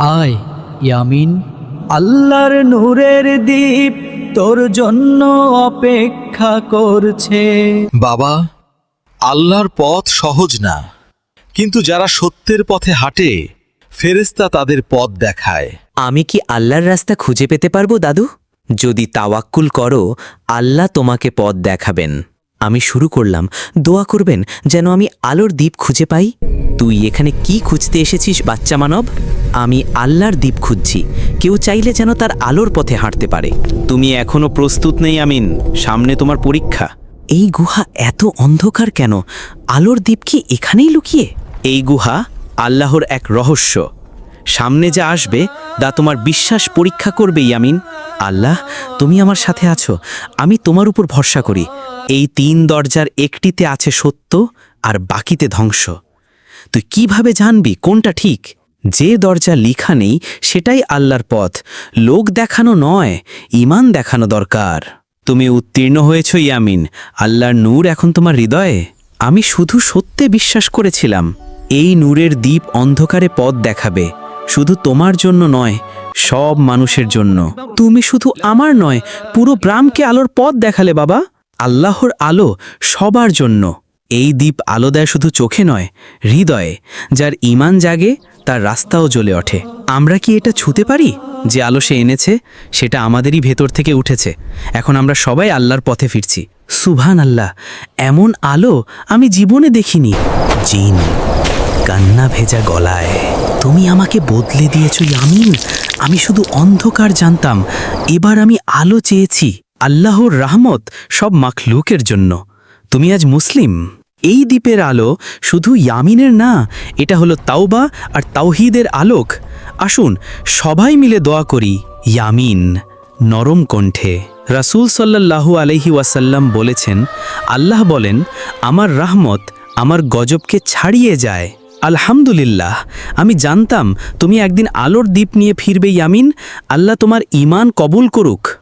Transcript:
আয় ইয়ামিন। আল্লাহর নূরের দ্বীপ তোর জন্য অপেক্ষা করছে। বাবা আল্লাহর পথ সহজ না কিন্তু যারা সত্যের পথে হাঁটে ফেরেস্তা তাদের পথ দেখায়। আমি কি আল্লাহর রাস্তা খুঁজে পেতে পারব দাদু? যদি তাওয়াক্কুল করো আল্লাহ তোমাকে পথ দেখাবেন। আমি শুরু করলাম। দোয়া করবেন যেন আমি আলোর দ্বীপ খুঁজে পাই। তুই এখানে কি খুঁজতে এসেছিস, বাচ্চা মানব? আমি আল্লাহর দ্বীপ খুঁজছি। কেউ চাইলে যেন তার আলোর পথে হাঁটতে পারে। তুমি এখনও প্রস্তুত নেই, আমিন। সামনে তোমার পরীক্ষা। এই গুহা এত অন্ধকার কেন? আলোর দ্বীপ কি এখানেই লুকিয়ে? এই গুহা আল্লাহর এক রহস্য। সামনে যা আসবে, তা তোমার বিশ্বাস পরীক্ষা করবে ইয়ামিন আল্লাহ, তুমি আমার সাথে আছো। আমি তোমার উপর ভরসা করি। এই তিন দরজার একটিতে আছে সত্য আর বাকিতে ধ্বংস। তুই কীভাবে জানবি কোনটা ঠিক? যে দরজা লিখা নেই, সেটাই আল্লাহর পথ। লোক দেখানো নয় ইমান দেখানো দরকার। তুমি উত্তীর্ণ হয়েছ, ইয়ামিন। আল্লাহর নূর এখন তোমার হৃদয়ে? আমি শুধু সত্যে বিশ্বাস করেছিলাম, এই নূরের দ্বীপ অন্ধকারে পথ দেখাবে। শুধু তোমার জন্য নয়, সব মানুষের জন্য। তুমি শুধু আমার নয়, পুরো গ্রামকে আলোর পথ দেখালে বাবা। আল্লাহর আলো সবার জন্য। এই দ্বীপ আলো দেয় শুধু চোখে নয়, হৃদয়ে, যার ইমান জাগে, তার রাস্তাও জ্বলে ওঠে। আমরা কি এটা ছুতে পারি? যে আলো সে এনেছে, সেটা আমাদেরই ভেতর থেকে উঠেছে। এখন আমরা সবাই আল্লাহর পথে ফিরছি। সুভান আল্লাহ এমন আলো আমি জীবনে দেখিনি। জিন, কান্না ভেজা গলায়, তুমি আমাকে বদলে দিয়েছ, ইয়ামিন। আমি শুধু অন্ধকার জানতাম, এবার আমি আলো চেয়েছি, আল্লাহর রাহমত সব মাখলুকের জন্য। তুমি আজ মুসলিম। এই দ্বীপের আলো শুধু ইয়ামিনের না, এটা হলো তাওবা আর তাওহিদের আলোক। আসুন, সবাই মিলে দোয়া করি, ইয়ামিন, নরম কণ্ঠে। রাসূল সাল্লাল্লাহু আলহি ওয়াসাল্লাম বলেছেন, আল্লাহ বলেন, আমার রাহমত আমার গজবকে ছাড়িয়ে যায়। আলহামদুলিল্লাহ, আমি জানতাম, তুমি একদিন আলোর দ্বীপ নিয়ে ফিরবে, ইয়ামিন। আল্লাহ তোমার ইমান কবুল করুক।